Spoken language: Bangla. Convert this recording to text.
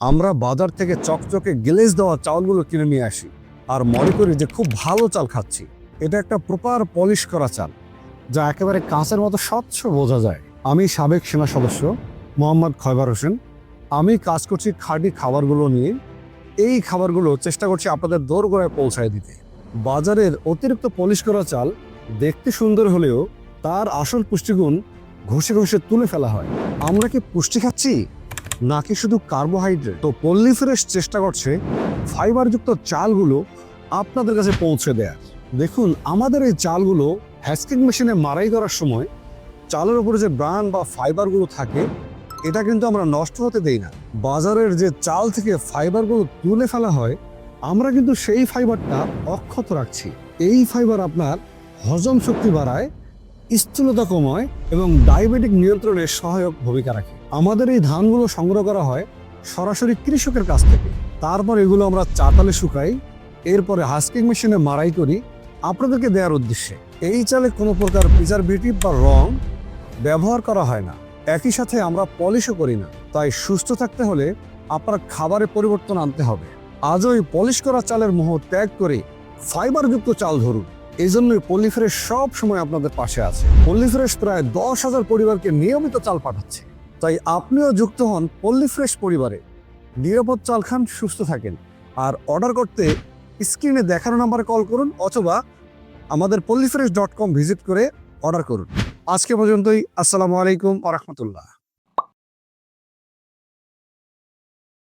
আমরা বাজার থেকে চকচকে গ্লেজ দেওয়া চাউলগুলো কিনে নিয়ে আসি আর মনে করি যে খুব ভালো চাল খাচ্ছি। এটা একটা প্রপার পলিশ করা চাল, যা একেবারে কাঁচের মতো স্বচ্ছ বোঝা যায়। আমি সাবেক সেনা সদস্য, মোহাম্মদ খয়বার হোসেন। আমি কাজ করছি খাঁটি খাবারগুলো নিয়ে। এই খাবারগুলো চেষ্টা করছি আপনাদের দোরগোড়ায় পৌঁছায় দিতে। বাজারের অতিরিক্ত পলিশ করা চাল দেখতে সুন্দর হলেও তার আসল পুষ্টিগুণ ঘষে ঘষে তুলে ফেলা হয়। আমরা কি পুষ্টি খাচ্ছি? নাকি শুধু কার্বোহাইড্রেট তো পল্লী ফ্রেশ চেষ্টা করছে ফাইবারযুক্ত চালগুলো আপনাদের কাছে পৌঁছে দেয়ার। দেখুন, আমাদের এই চালগুলো হ্যাস্কিং মেশিনে মারাই করার সময় চালের উপরে যে ব্রান বা ফাইবারগুলো থাকে, এটা কিন্তু আমরা নষ্ট হতে দেই না। বাজারের যে চাল থেকে ফাইবারগুলো তুলে ফেলা হয়, আমরা কিন্তু সেই ফাইবারটা অক্ষত রাখছি। এই ফাইবার আপনার হজম শক্তি বাড়ায় স্থূলতা কমায় এবং ডায়াবেটিক নিয়ন্ত্রণে সহায়ক ভূমিকা রাখে। আমাদের এই ধানগুলো সংগ্রহ করা হয় সরাসরি কৃষকের কাছ থেকে। তারপর এগুলো আমরা চাতালে শুকাই, এরপরে হাস্কিং মেশিনে মারাই করি। আপনাদেরকে দেওয়ার উদ্দেশ্যে, এই চালে কোনো প্রকার প্রিজারভেটিভ বা রং ব্যবহার করা হয় না। একই সাথে আমরা পলিশও করি না। তাই সুস্থ থাকতে হলে আপনার খাবারে পরিবর্তন আনতে হবে। আজও এই পলিশ করা চালের মোহ ত্যাগ করে ফাইবারযুক্ত চাল ধরুন। এই জন্যই পল্লিফ্রেশ সব সময় আপনাদের পাশে আছে। পল্লিফ্রেশ প্রায় দশ হাজার পরিবারকে নিয়মিত চাল পাঠাচ্ছে। তাই আপনিও যুক্ত হন পল্লিফ্রেশ পরিবারে। নিরাপদ চাল খান, সুস্থ থাকেন। আর অর্ডার করতে স্ক্রিনে দেখানো নাম্বারে কল করুন অথবা আমাদের পল্লিফ্রেশ ডট কম ভিজিট করে অর্ডার করুন। আজকে পর্যন্তই, আসসালামু আলাইকুম আ রহমতুল্লাহ।